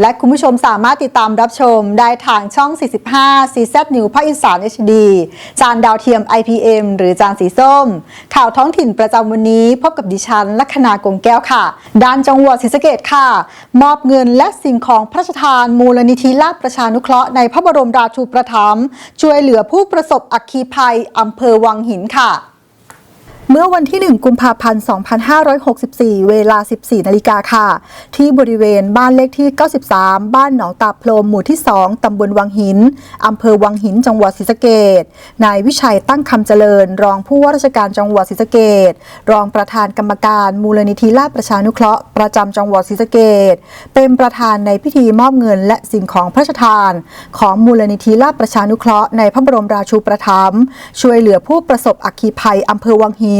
และคุณผู้ชมสามารถติดตามรับชมได้ทางช่อง 45 CZ New ภาคอีสาน HD จานดาวเทียม IPM หรือจานสีส้ม ข่าวท้องถิ่นประจำวันนี้ พบกับดิฉันลัคนากงแก้วค่ะ ด้านจังหวัดศรีสะเกดค่ะ มอบเงินและสิ่งของพระราชทานมูลนิธิราชประชานุเคราะห์ในพระบรมราชูปถัมภ์ช่วยเหลือผู้ประสบอัคคีภัยอำเภอวังหินค่ะ เมื่อวันที่ 1 กุมภาพันธ์ 2564 เวลา 14 นาฬิกาค่ะ ที่บริเวณบ้านเลขที่ 93 บ้านหนองตาโพรมหมู่ที่ 2 ตำบลวังหิน อำเภอวังหิน จังหวัดศรีสะเกดนายวิชัยตั้งคำเจริญ รองผู้ว่าราชการจังหวัดศรีสะเกดรองประธานกรรมการมูลนิธิราชประชานุเคราะห์ประจำจังหวัดศรีสะเกดเป็นประธานในพิธีมอบเงิน และสิ่งของพระราชทาน ของมูลนิธิราชประชานุเคราะห์ในพระบรมราชูปถัมภ์ช่วยเหลือผู้ประสบอัคคีภัยอำเภอวังหิน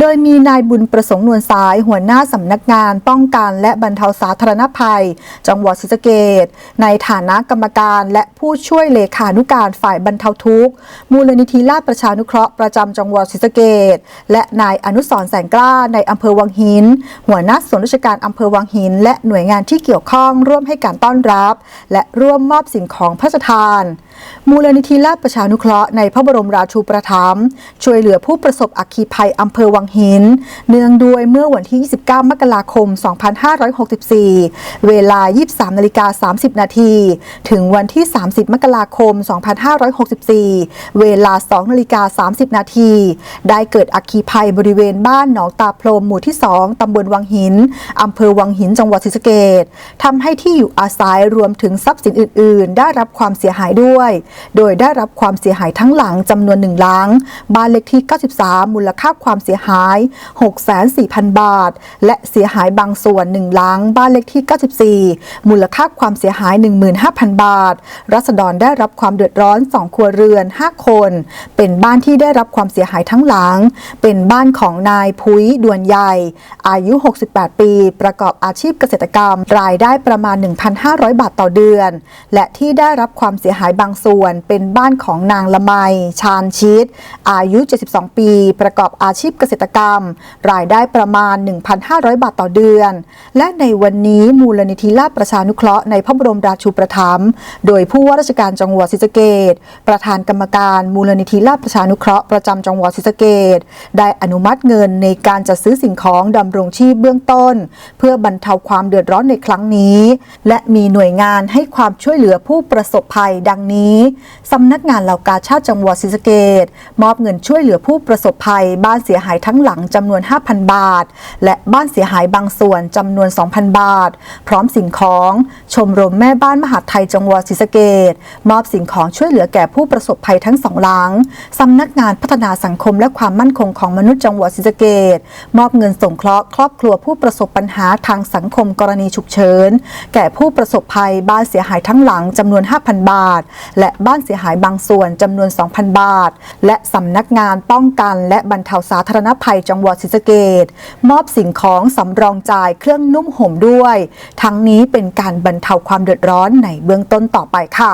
โดยมีนายบุญประสงค์นวลสายหัวหน้าสำนักงานป้องกันและบรรเทาสาธารณภัย จังหวัดศรีสะเกดในฐานะกรรมการและผู้ช่วยเลขานุการฝ่ายบรรเทาทุกข์ มูลนิธิราชประชานุเคราะห์ประจำจังหวัดศรีสะเกดและนายอนุสรแสงกล้าในอำเภอวังหิน หัวหน้าส่วนราชการอำเภอวังหิน และหน่วยงานที่เกี่ยวข้องร่วมให้การต้อนรับ และร่วมมอบสิ่งของพระราชทาน มูลนิธิราชประชานุเคราะห์ในพระบรมราชูปถัมภ์ช่วยเหลือผู้ประสบอัคคีภัยอำเภอวังหิน เนื่องด้วยเมื่อวันที่ 29 มกราคม 2564 เวลา 23นาฬิกา30 นาทีถึงวันที่ 30 มกราคม 2564 เวลา 2นาฬิกา30 นาทีได้เกิดอัคคีภัยบริเวณบ้านหนองตาโพรมหมู่ที่ 2 ตำบลวังหิน อำเภอวังหิน จังหวัดศรีสะเกดทำให้ที่อยู่อาศัยรวมถึงทรัพย์สินอื่น ๆ ได้รับความเสียหายด้วยโดยได้รับความเสียหายทั้งหลังจำนวนหนึ่งหลัง บ้านเลขที่ 93 มูลค่าความเสียหาย6,400,000 บาท และเสียหายบางส่วนหนึ่งหลัง บ้านเลขที่ 94 มูลค่าความเสียหาย 15,000 บาท รัษฎรได้รับความเดือดร้อน 2 ครัวเรือน 5 คน เป็นบ้านที่ได้รับความเสียหายทั้งหลัง เป็นบ้านของนายพุ้ยด่วนใหญ่ อายุ 68 ปี ประกอบอาชีพเกษตรกรรม รายได้ประมาณ 1,500 บาทต่อเดือน และที่ได้รับความเสียหายบางส่วนเป็นบ้านของนางละไม ชาญชิตอายุ 72 ปี ประกอบอาชีพเกษตรกรรม รายได้ประมาณ 1,500 บาทต่อเดือน และในวันนี้มูลนิธิราประชานุเคราะห์ในพระบรมราชูปถัมภ์โดยผู้ว่าราชการจังหวัดศรีสะเกดประธานกรรมการมูลนิธิราประชานุเคราะห์ประจำจังหวัดศรีสะเกดได้อนุมัติเงินในการจัดซื้อสิ่งของดำรงชีพเบื้องต้น เพื่อบรรเทาความเดือดร้อนในครั้งนี้ และมีหน่วยงานให้ความช่วยเหลือผู้ประสบภัยดังนี้สำนักงานเหล่ากาชาติจังหวัดศรีสะเกดมอบเงินช่วยเหลือผู้ประสบภัย บ้านเสียหายทั้งหลังจำนวน 5,000 บาท และบ้านเสียหายบางส่วนจำนวน 2,000 บาท พร้อมสิ่งของ ชมรมแม่บ้านมหาไทยจังหวัดศรีสะเกดมอบสิ่งของช่วยเหลือแก่ผู้ประสบภัยทั้งสองหลังสำนักงานพัฒนาสังคมและความมั่นคงของมนุษย์จังหวัดศรีสะเกดมอบเงินสงเคราะห์ครอบครัวผู้ประสบปัญหาทางสังคมกรณีฉุกเฉินแก่ผู้ประสบภัยบ้านเสียหายทั้งหลังจำนวน 5,000 บาท และบ้านเสียหายบางส่วนจำนวน 2,000 บาท และสำนักงานป้องกัน และบรรเทาสาธารณภัยจังหวัดศรีสะเกดมอบสิ่งของสำรองจ่ายเครื่องนุ่มห่มด้วย ทั้งนี้เป็นการบรรรรเทาความเดือดร้อนในเบื้องต้นต่อไปค่ะ